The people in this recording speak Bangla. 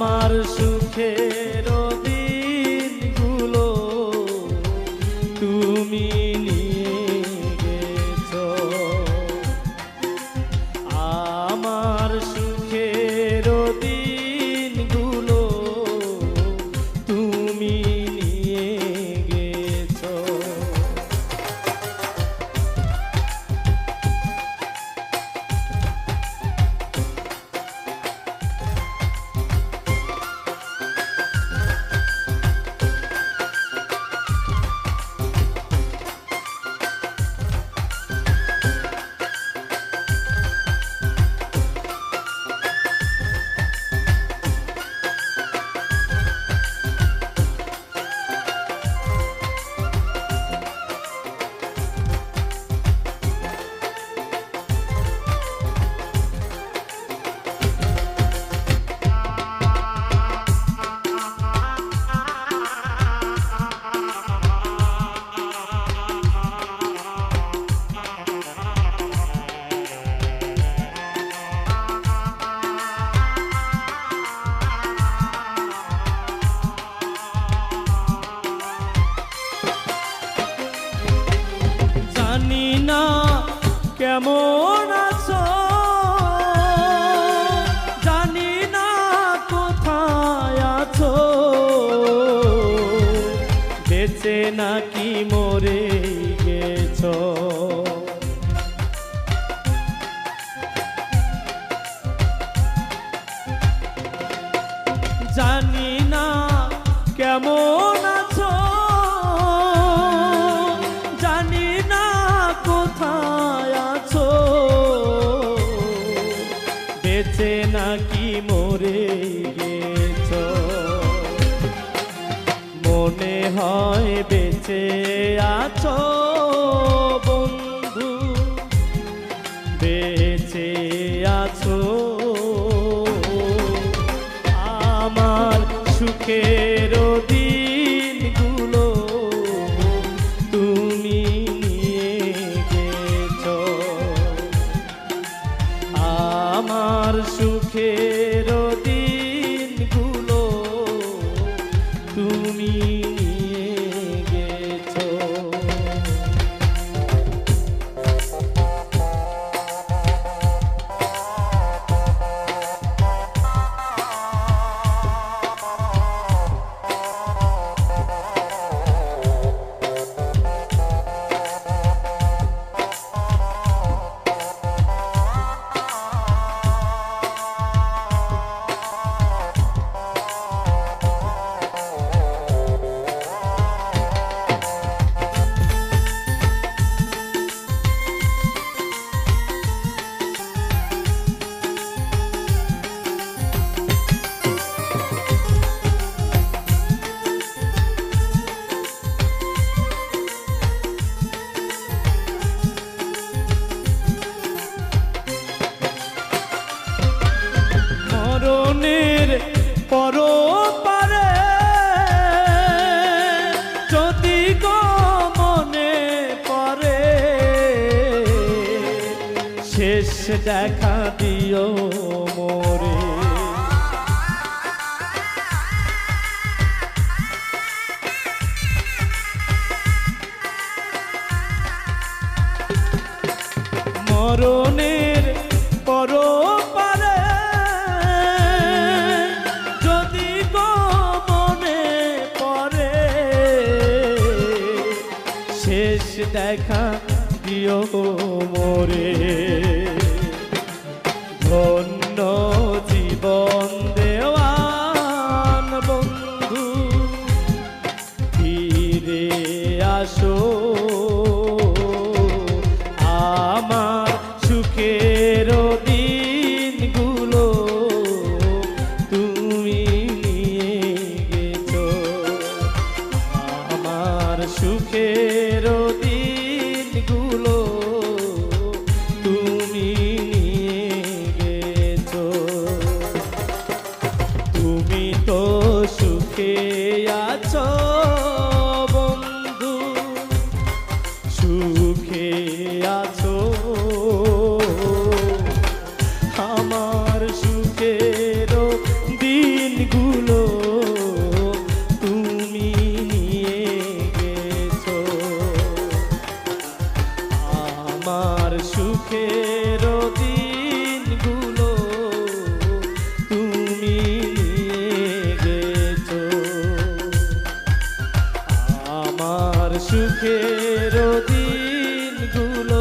আমার সুখের না কেমন আছো? জানি না কোথায় আছো। বেঁচে নাকি মরে গেছো? নাকি মরে গেছ। মনে হয় বেঁচে আছো বন্ধু বেঁচে আছো। আমার সুখের সুখের পর পারে যদি মনে পড়ে শেষ দেখা দিও মোরে। মরণের দেখা দিও মোরে। ধন্য জীবন দেওয়ান বন্ধু, ফিরে আসো। আমার সুখের দিনগুলো তুমি নিয়ে গেছো। আমার সুখের que গানগুলো